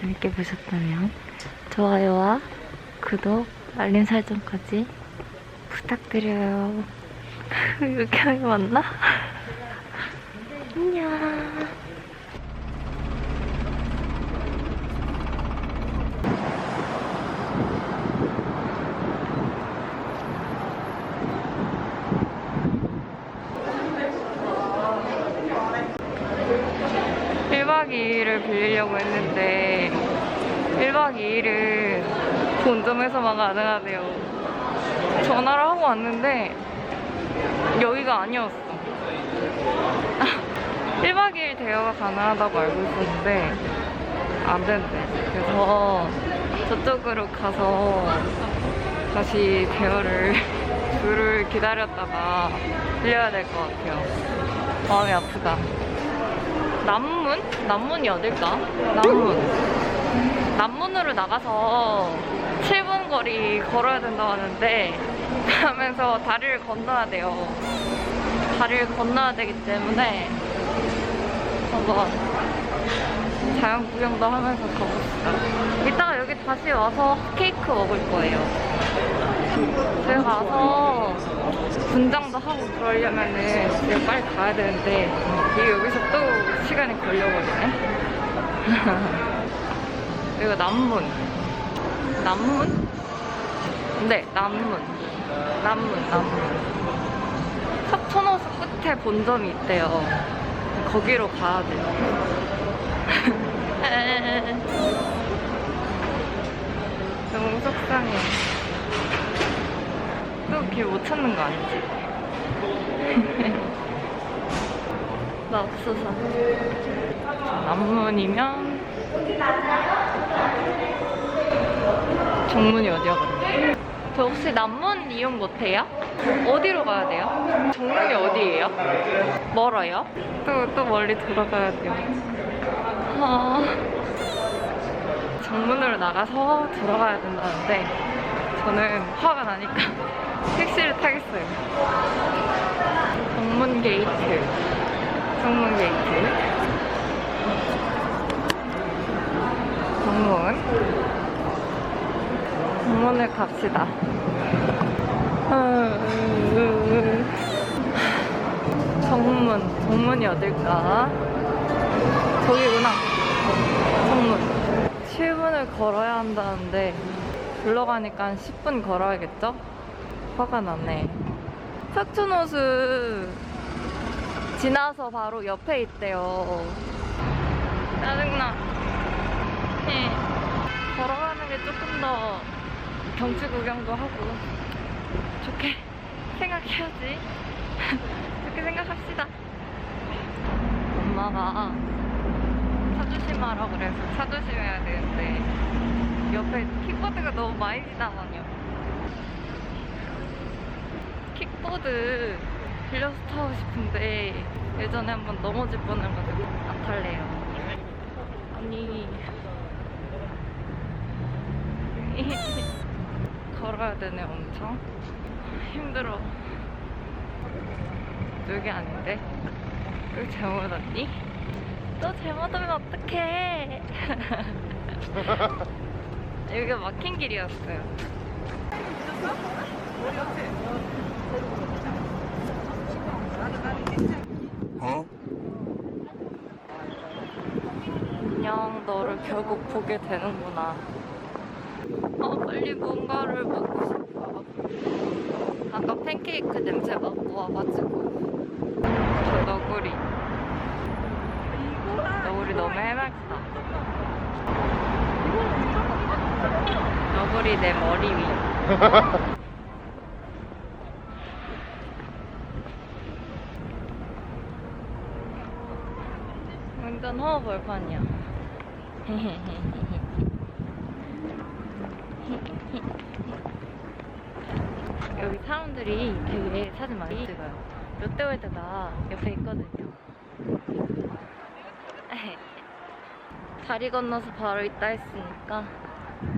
재밌게 보셨다면 좋아요와 구독, 알림 설정까지 부탁드려요. 이렇게 하면 맞나? 안녕. 일 박 2일을 빌리려고 했는데 1박 2일은 본점에서만 가능하대요. 전화를 하고 왔는데 여기가 아니었어. 1박 2일 대여가 가능하다고 알고 있었는데 안 된대. 그래서 저쪽으로 가서 다시 대여를 줄을 기다렸다가 빌려야 될 것 같아요. 마음이 아프다. 남문? 남문이 어딜까? 남문. 남문으로 나가서 7분 거리 걸어야 된다고 하는데 하면서 다리를 건너야 돼요. 다리를 건너야 되기 때문에 한번 자연 구경도 하면서 가봅시다. 이따가 여기 다시 와서 케이크 먹을 거예요. 집에 가서 분장도 하고 그러려면은 지금 빨리 가야 되는데 이게 여기서 또 시간이 걸려버리네. 이거 남문. 남문? 네, 남문. 남문, 남문. 석촌호수 끝에 본점이 있대요. 거기로 가야 돼요. 너무 속상해. 또길못 찾는 거 아니지? 나 없어서. 남문이면 정문이 어디야거든요? 저 혹시 남문 이용 못해요? 어디로 가야 돼요? 정문이 어디예요? 멀어요? 또, 또 멀리 돌아가야 돼요. 아, 정문으로 나가서 돌아가야 된다는데 저는 화가 나니까 택시를 타겠어요. 정문 게이트. 정문 게이트. 정문. 정문을 갑시다. 정문. 정문이 어딜까? 저기구나. 정문. 7분을 걸어야 한다는데 불러가니까 한 10분 걸어야겠죠? 화가 나네. 석촌호수 지나서 바로 옆에 있대요. 짜증나. 네. 걸어가는 게 조금 더 경치 구경도 하고 좋게 생각해야지. 좋게 생각합시다. 엄마가 차 조심하라 그래서 차 조심해야 되는데 옆에 킥보드가 너무 많이 지나가요. 킥보드 빌려서 타고 싶은데 예전에 한번 넘어질 뻔해가지고 안 탈래요. 아니 걸어야 되네 엄청 힘들어. 여기 아닌데 또 잘못 왔니? 또 잘못 오면 어떡해? 여기가 막힌 길이었어요. 안녕, 너를 결국 보게 되는구나. 어, 빨리 뭔가를 먹고 싶어. 아까 팬케이크 냄새 맡고 와가지고. 저 너구리. 너구리 너무 해맑다. 너구리 내 머리 위. 허허 벌판이야. 여기 사람들이 되게 사진 많이 찍어요. 롯데월드가 옆에 있거든요. 다리 건너서 바로 있다 했으니까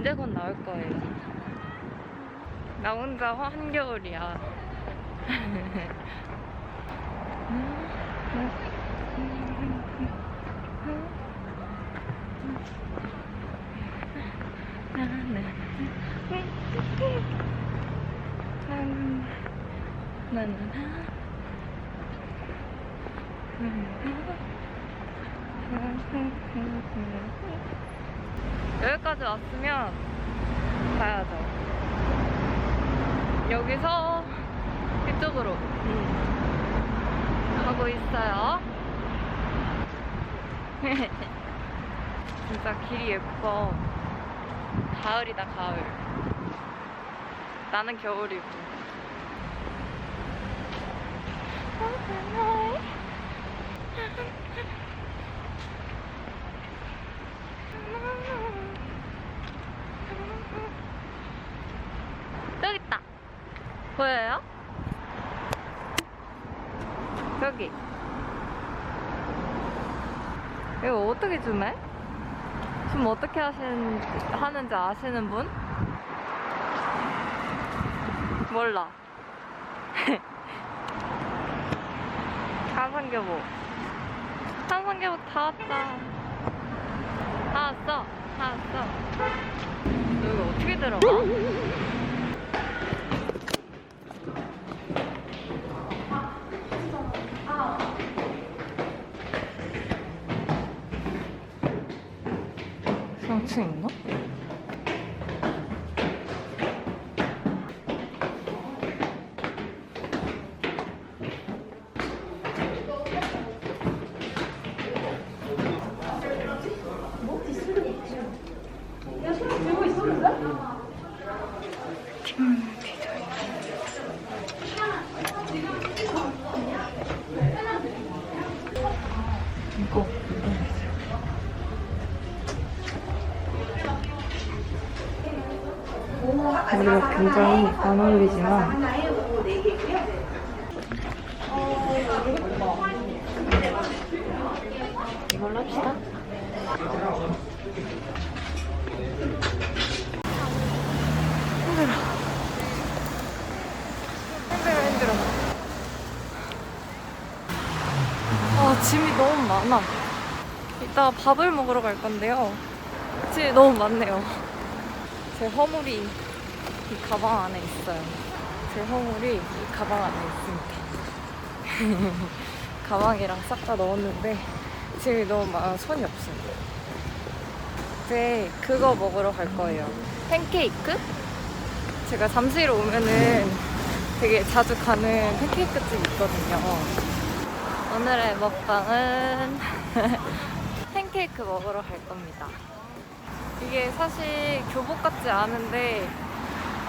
이제 곧 나올 거예요. 나 혼자 한겨울이야. 여기까지 왔으면 가야죠. 여기서 이쪽으로 음, 가고 있어요. 진짜 길이 예뻐. 가을이다, 가을. 나는 겨울이고. 여기 있다. 보여요? 여기. 이거 어떻게 주네? 좀 어떻게 하시는, 하는지 아시는 분? 몰라. 한성교복. 한성교복 다 왔다. 다 왔어. 다 왔어. 여기 어떻게 들어가? 상층 있나? 안 어울리지만 이걸로 합시다. 힘들어. 힘들어, 힘들어. 아, 짐이 너무 많아. 이따가 밥을 먹으러 갈 건데요. 짐이 너무 많네요. 제 허물이 이 가방 안에 있어요. 제 허물이 이 가방 안에 있습니다. 가방이랑 싹 다 넣었는데 짐이 너무 많아 손이 없어요. 이제 그거 먹으러 갈 거예요. 팬케이크? 제가 잠시로 오면은 되게 자주 가는 팬케이크 집 있거든요. 오늘의 먹방은 팬케이크 먹으러 갈 겁니다. 이게 사실 교복 같지 않은데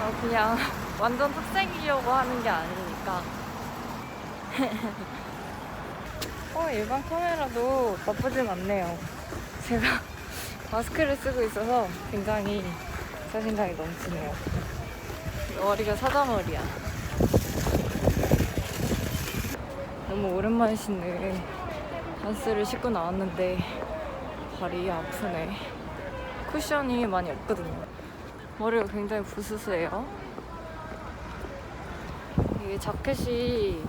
어, 그냥 완전 학생이려고 하는 게 아니니까. 어, 일반 카메라도 나쁘진 않네요. 제가 마스크를 쓰고 있어서 굉장히 자신감이 넘치네요. 머리가 사자머리야. 너무 오랜만에 신는 단스를 신고 나왔는데 발이 아프네. 쿠션이 많이 없거든요. 머리가 굉장히 부스스해요. 이게 자켓이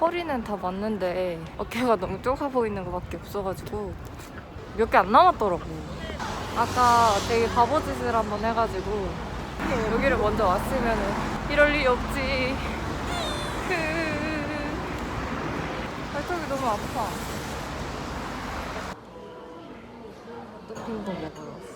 허리는 다 맞는데 어깨가 너무 좁아 보이는 것밖에 없어가지고 몇 개 안 남았더라고. 아까 되게 바보 짓을 한번 해가지고 여기를 먼저 왔으면 이럴 일이 없지. 그 발톱이 너무 아파. 토핑도 먹으러 왔어.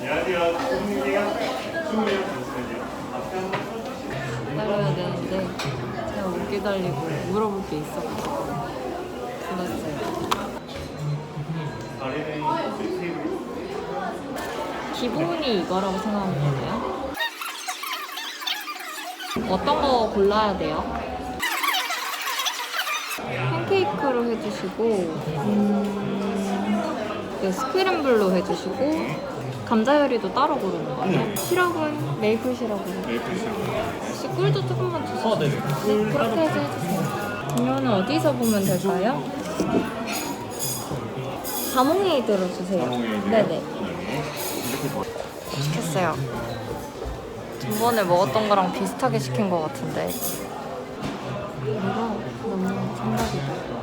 안녕하세요. 손님이요. 손님이요. 잠시만요. 앞에 한번 서주시면 기다려야 되는데 기다리고 물어볼 게 있어가지고 테이블 기본이 이거라고 생각하면 되나요? 어떤 거 골라야 돼요? 팬케이크로 해주시고 음, 네, 스크램블로 해주시고 감자 요리도 따로 고르는 거예요? 시럽은 메이플 시럽으로 메이플 시럽. 혹시 꿀도 조금만 주세요 어, 네네. 꿀 그렇게. 해서 해주세요 음료는 어디서 보면 될까요? 자몽이 들어주세요 네네 네. 더. 시켰어요 저번에 먹었던 거랑 비슷하게 시킨 것 같은데. 이거 너무 생각이다. 네,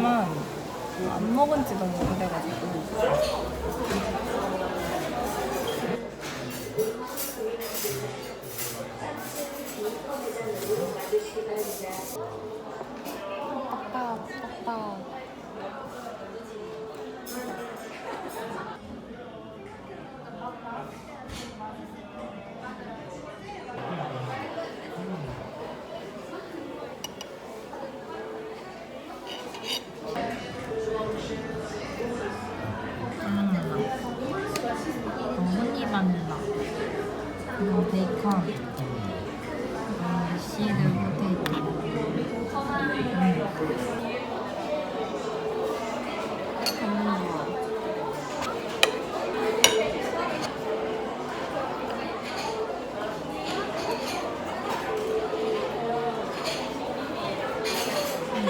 걸 시키지만 안 먹은 지 너무 오래돼가지고. 빡빡, 빡빡.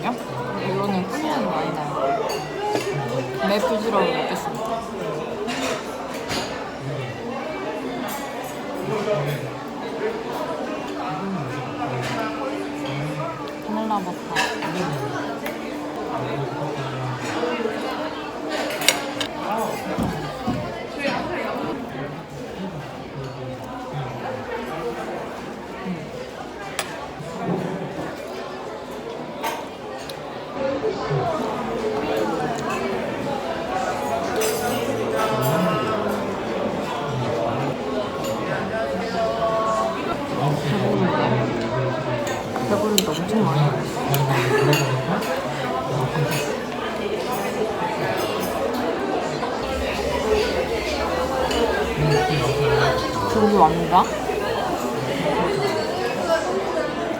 근데 이거는 꿀향이 많이 나요. 매부지러움을 먹겠습니다. 바닐라 버터. 배부른데? 엄청 많이. 저기 완다?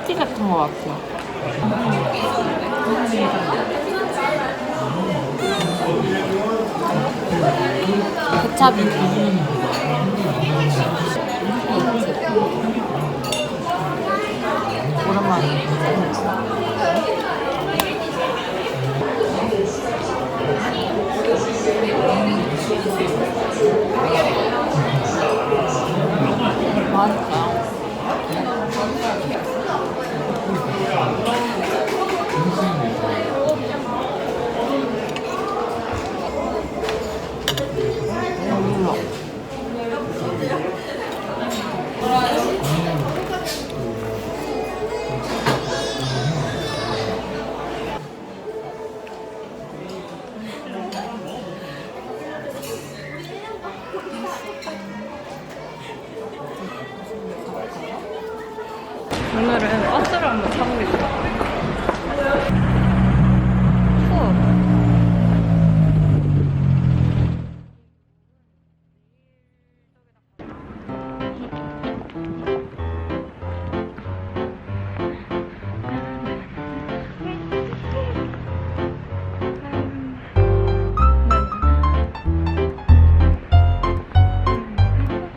티 같은 거 같아 요. 케찹이. 오랜만에 맛있다 오늘은 버스를 한번 타보겠습니다.